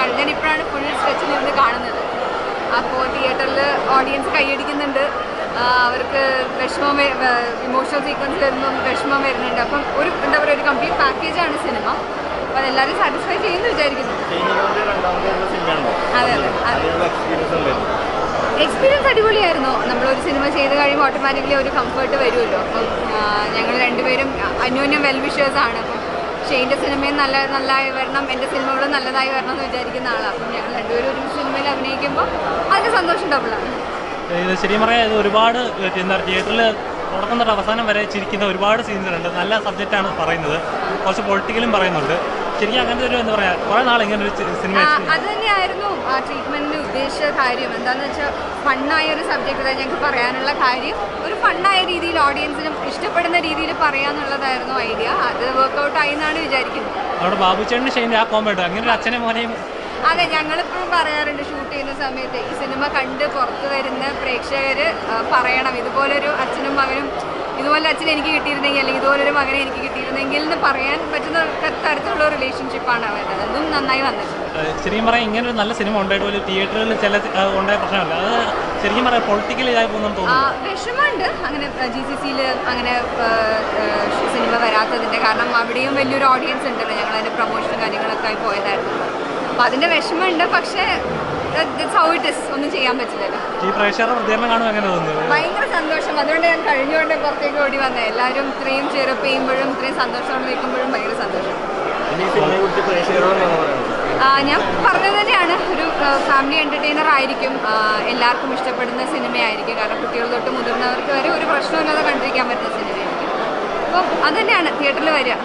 കാണുന്നത്. ഞാനിപ്പോഴാണ് ഫുൾ സ്ട്രെച്ചിൽ ഇരുന്ന് കാണുന്നത്. അപ്പോൾ തിയേറ്ററിൽ ഓഡിയൻസ് കൈയടിക്കുന്നുണ്ട്. അവർക്ക് വിഷമം ഇമോഷണൽ സീക്വൻസ് വരുന്നതും വിഷമം വരുന്നുണ്ട്. അപ്പം ഒരു എന്താ പറയുക ഒരു കംപ്ലീറ്റ് പാക്കേജാണ് സിനിമ അപ്പം അതെല്ലാവരും സാറ്റിസ്ഫൈ ചെയ്യുന്നു വിചാരിക്കുന്നു. അതെ അതെ. എക്സ്പീരിയൻസ് അടിപൊളിയായിരുന്നു. നമ്മളൊരു സിനിമ ചെയ്ത് കഴിയുമ്പോൾ ഓട്ടോമാറ്റിക്കലി ഒരു കംഫർട്ട് വരുമല്ലോ. അപ്പം ഞങ്ങൾ രണ്ടുപേരും അന്യോന്യം വെൽ വിഷേഴ്സാണ് അപ്പം ഷെയ്ന്റെ സിനിമയും നല്ല നല്ലതായി വരണം എന്റെ സിനിമകളും നല്ലതായി വരണം എന്ന് വിചാരിക്കുന്ന ആളാണ് അപ്പം ഞങ്ങൾ രണ്ടുപേരും ഒരു സിനിമയിൽ അഭിനയിക്കുമ്പോൾ അതിന്റെ സന്തോഷം ഡബിളാണ് ഇത് ശരിക്കും പറയാം ഇത് ഒരുപാട് എന്താ തിയേറ്ററിൽ തുടക്കം തൊട്ട് അവസാനം വരെ ചിരിക്കുന്ന ഒരുപാട് സീൻസുണ്ട് നല്ല സബ്ജക്റ്റാണ് പറയുന്നത്. കുറച്ച് പൊളിറ്റിക്കലും പറയുന്നുണ്ട്. ശരിക്കും അങ്ങനത്തെ ഒരു എന്താ പറയുക കുറേ നാൾ ഇങ്ങനെ ഒരു സിനിമ അത് തന്നെയായിരുന്നു. ആ ട്രീറ്റ്മെന്റിന് ഉദ്ദേശിച്ച കാര്യം എന്താണെന്ന് വെച്ചാൽ ഫണ്ണായ ഒരു സബ്ജക്റ്റ് ഞങ്ങൾക്ക് പറയാനുള്ള കാര്യം. ഒരു ഫണ്ണായ രീതിയിൽ ഓഡിയൻസിനും ഇഷ്ടപ്പെടുന്ന രീതിയിൽ പറയാന്നുള്ളതായിരുന്നു ഐഡിയ അത് വർക്കൗട്ട് ആയി എന്നാണ് വിചാരിക്കുന്നത്. അവിടെ ഷെയിന്റെ ആ കോമ്പൗണ്ട് അങ്ങനെ ഒരു അച്ഛനെ മോനെയും അതെ ഞങ്ങളിപ്പോഴും പറയാറുണ്ട് ഷൂട്ട് ചെയ്യുന്ന സമയത്ത് ഈ സിനിമ കണ്ട് പുറത്തു വരുന്ന പ്രേക്ഷകർ പറയണം. ഇതുപോലൊരു അച്ഛനും മകനും ഇതുപോലെ അച്ഛൻ എനിക്ക് കിട്ടിയിരുന്നെങ്കിൽ അല്ലെങ്കിൽ ഇതുപോലൊരു മകനെ എനിക്ക് കിട്ടിയിരുന്നെങ്കിൽ എന്ന് പറയാൻ പറ്റുന്ന തരത്തിലുള്ള റിലേഷൻഷിപ്പാണ് അവരുടെ. അതും നന്നായി വന്നിട്ടുണ്ട്. ശരിക്കും പറയാം ഇങ്ങനെ ഒരു നല്ല സിനിമ ഉണ്ടായിട്ട് പോലും തിയേറ്ററിൽ ചില ഉണ്ടായ പ്രശ്നമല്ല. അത് ശരിക്കും പറയാം പൊളിറ്റിക്കൽ ഇതായി പോകുന്നു തോന്നുന്നു. വിഷമമുണ്ട്. അങ്ങനെ ജി സി സിയിൽ അങ്ങനെ സിനിമ വരാത്തതിന്റെ കാരണം അവിടെയും വലിയൊരു ഓഡിയൻസ് ഉണ്ടല്ലോ. ഞങ്ങൾ അതിന്റെ പ്രൊമോഷനും കാര്യങ്ങളൊക്കെ ആയി പോയതായിരുന്നു. അപ്പോൾ അതിന്റെ വിഷമമുണ്ട്. പക്ഷേ ഹൗ ഇറ്റ് ഇസ് ഒന്നും ചെയ്യാൻ പറ്റില്ലല്ലോ. ഭയങ്കര സന്തോഷം. അതുകൊണ്ട് ഞാൻ കഴിഞ്ഞുകൊണ്ട് പുറത്തേക്ക് ഓടി വന്നത്. എല്ലാവരും ഇത്രയും ചെറുപ്പ് ചെയ്യുമ്പോഴും ഇത്രയും സന്തോഷത്തോടെ നിൽക്കുമ്പോഴും ഭയങ്കര സന്തോഷം. ഞാൻ പറഞ്ഞത് തന്നെയാണ്. ഒരു ഫാമിലി എന്റർടൈനർ ആയിരിക്കും. എല്ലാവർക്കും ഇഷ്ടപ്പെടുന്ന സിനിമയായിരിക്കും. കാരണം കുട്ടികൾ തൊട്ട് മുതിർന്നവർക്ക് വരെ ഒരു പ്രശ്നമില്ലാതെ കണ്ടിരിക്കാൻ പറ്റുന്ന സിനിമയായിരിക്കും. അപ്പം അത് തന്നെയാണ് തിയേറ്ററിൽ വരിക.